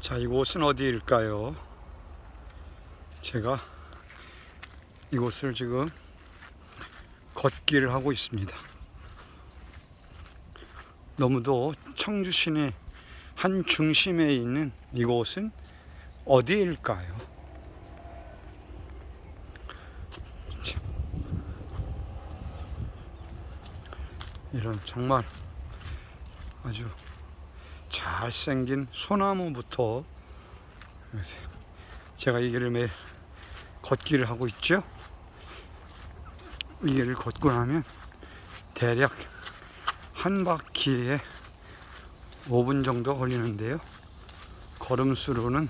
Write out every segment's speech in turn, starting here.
자, 이곳은 어디일까요? 제가 이곳을 지금 걷기를 하고 있습니다. 너무도 청주 시내 한 중심에 있는 이곳은 어디일까요? 참. 이런 정말 아주 잘생긴 소나무부터. 제가 이 길을 매일 걷기를 하고 있죠. 이 길을 걷고 나면 대략 한 바퀴에 5분 정도 걸리는데요. 걸음수로는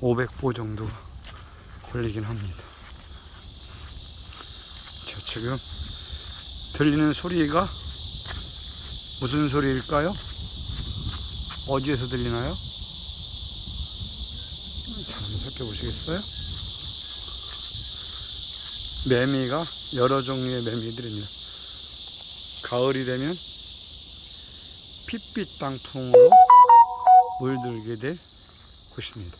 500보 정도 걸리긴 합니다. 자, 지금 들리는 소리가 무슨 소리일까요? 어디에서 들리나요? 잘 살펴보시겠어요? 매미가 여러 종류의 매미들입니다. 가을이 되면 핏빛 땅풍으로 물들게 될 곳입니다.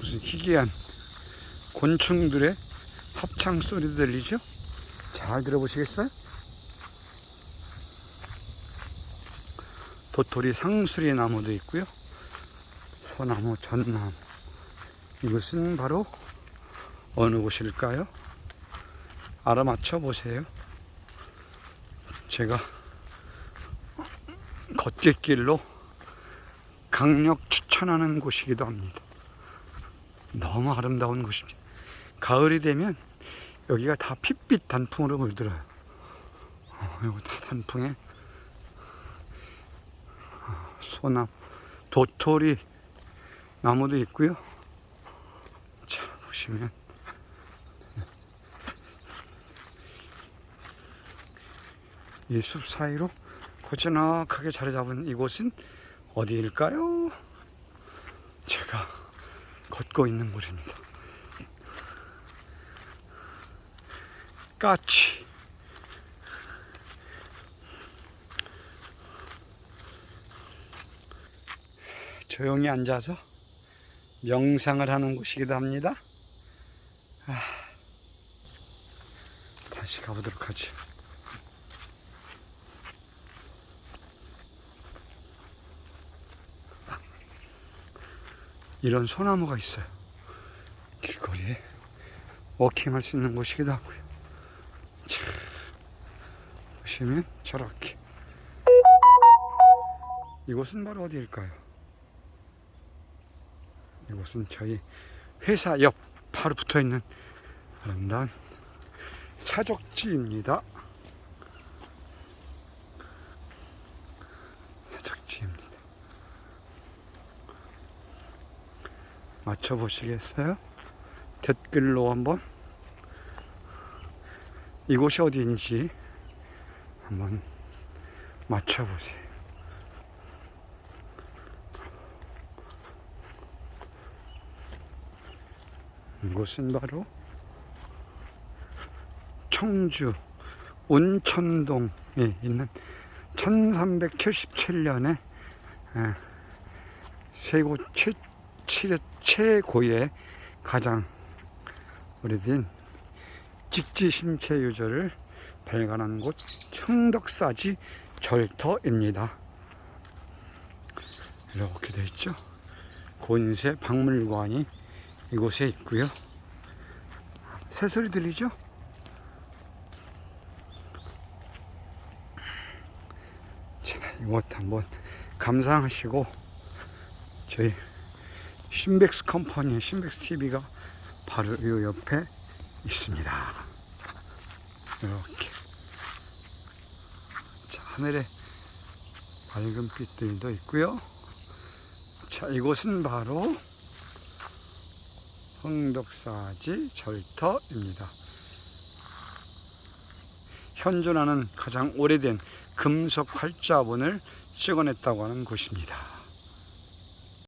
무슨 희귀한 곤충들의 합창 소리도 들리죠? 잘 들어보시겠어요? 도토리 상수리 나무도 있고요. 소나무, 전나무. 이것은 바로 어느 곳일까요? 알아맞혀 보세요. 제가 걷기길로 강력 추천하는 곳이기도 합니다. 너무 아름다운 곳입니다. 가을이 되면 여기가 다 핏빛 단풍으로 물들어요. 어, 여기 다 단풍에 어, 소나무, 도토리 나무도 있고요. 자 보시면 이 숲 사이로 고즈넉하게 자리 잡은 이곳은 어디일까요? 제가 걷고 있는 곳입니다. 까치. 조용히 앉아서 명상을 하는 곳이기도 합니다. 아, 다시 가보도록 하죠. 이런 소나무가 있어요. 길거리에 워킹할 수 있는 곳이기도 하고요. 자, 보시면 저렇게. 이곳은 바로 어디일까요? 이곳은 저희 회사 옆 바로 붙어 있는 아름다운 사적지입니다. 사적지입니다. 맞춰보시겠어요? 댓글로 한번 이곳이 어디인지 한번 맞춰보세요. 이곳은 바로 청주 온천동에 있는 1377년에 세고 최, 최, 최고의 가장 오래된 직지심체 유저를 발간한 곳 청덕사지 절터입니다. 이렇게 되어 있죠. 곤세 박물관이 이곳에 있고요. 새소리 들리죠? 자, 이곳 한번 감상하시고 저희 신백스 컴퍼니 신백스 TV가 바로 이 옆에 있습니다. 이렇게 자, 하늘에 밝은 빛들도 있고요. 자, 이곳은 바로 흥덕사지 절터입니다. 현존하는 가장 오래된 금속 활자본을 찍어냈다고 하는 곳입니다.